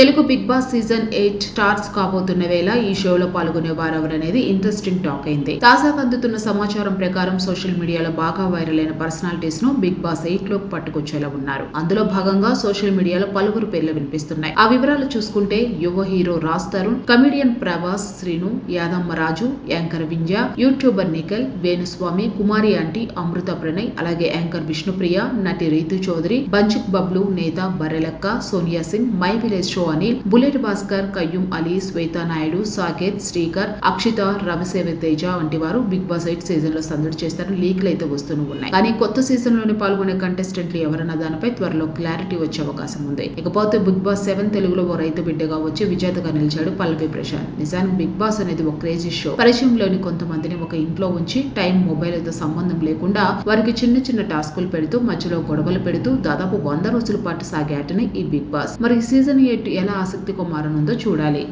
Telugu Bigg Boss season eight stars కాబోతున్న వేళ ఈ షోలో పాల్గొనే వారెవరనేది ఇంట్రెస్టింగ్ టాక్ అయింది. తాజాగా అందుతున్న సమాచారం ప్రకారం సోషల్ మీడియాలో బాగా వైరల్ అయిన పర్సనాలిటీస్ను బిగ్ బాస్ ఎయిట్లోకి పట్టుకొచ్చేలా ఉన్నారు. అందులో భాగంగా సోషల్ మీడియాలో పలువురు పేర్లు వినిపిస్తున్నాయి. ఆ వివరాలు చూసుకుంటే యువ hero Raj Tarun comedian Prabhas Srinu Yadamma Raju anchor వింజ YouTuber Nikhil Venu Swamy Kumari aunty Amrutha Pranay అలాగే యాంకర్ విష్ణుప్రియ నటి రీతు చౌదరి బంచుక్ బబ్లు నేత Barrelakka Sonia Singh my village show Anil bullet Bhaskar Qayyum Ali Shweta Naidu Saketh Srikar Akshitha Ravi Siva Teja వంటి వారు big boss eight సీజన్లో సందడి చేస్తారు లీక్లు అయితే వస్తూనే ఉన్నాయి. కానీ కొత్త సీజన్లోని పాల్గొనే కంటెస్టెంట్లు ఎవరన్న దానిపై త్వరలో క్లారిటీ వచ్చే అవకాశం ఉంది. ఇకపోతే బిగ్ బాస్ సెవెన్ తెలుగులో ఓ రైతు బిడ్డగా వచ్చి విజేతగా నిలిచాడు పల్లవి ప్రశాంత్. నిజానికి బిగ్ బాస్ అనేది ఒక క్రేజీ షో. పరిచయంలోని కొంతమందిని ఒక ఇంట్లో ఉంచి టైం మొబైల్తో సంబంధం లేకుండా వారికి చిన్న చిన్న టాస్కులు పెడుతూ మధ్యలో గొడవలు పెడుతూ దాదాపు వంద రోజుల పాటు సాగే ఆటనే ఈ బిగ్ బాస్. మరి సీజన్ ఎయిట్ ఎలా ఆసక్తి మారనుందో చూడాలి.